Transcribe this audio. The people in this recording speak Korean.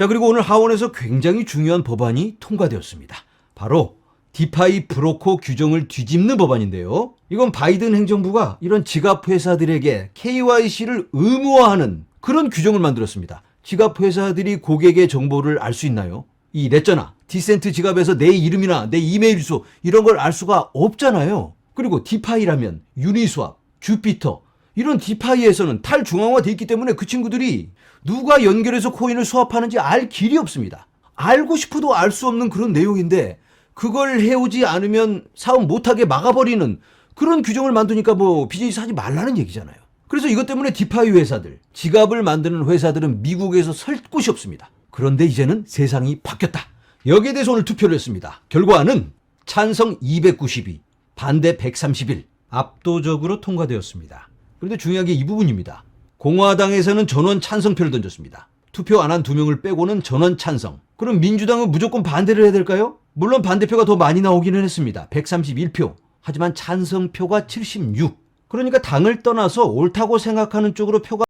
자, 그리고 오늘 하원에서 굉장히 중요한 법안이 통과되었습니다. 바로 디파이 브로커 규정을 뒤집는 법안인데요. 이건 바이든 행정부가 이런 지갑 회사들에게 KYC를 의무화하는 그런 규정을 만들었습니다. 지갑 회사들이 고객의 정보를 알 수 있나요? 이 레저나, 디센트 지갑에서 내 이름이나 내 이메일 주소 이런 걸 알 수가 없잖아요. 그리고 디파이라면 유니스왑, 주피터 이런 디파이에서는 탈중앙화돼 있기 때문에 그 친구들이 누가 연결해서 코인을 수합하는지 알 길이 없습니다. 알고 싶어도 알 수 없는 그런 내용인데 그걸 해오지 않으면 사업 못하게 막아버리는 그런 규정을 만드니까 뭐 비즈니스 하지 말라는 얘기잖아요. 그래서 이것 때문에 디파이 회사들, 지갑을 만드는 회사들은 미국에서 설 곳이 없습니다. 그런데 이제는 세상이 바뀌었다. 여기에 대해서 오늘 투표를 했습니다. 결과는 찬성 292, 반대 131, 압도적으로 통과되었습니다. 그런데 중요한 게 이 부분입니다. 공화당에서는 전원 찬성표를 던졌습니다. 투표 안 한 두 명을 빼고는 전원 찬성. 그럼 민주당은 무조건 반대를 해야 될까요? 물론 반대표가 더 많이 나오기는 했습니다. 131표. 하지만 찬성표가 76. 그러니까 당을 떠나서 옳다고 생각하는 쪽으로 표가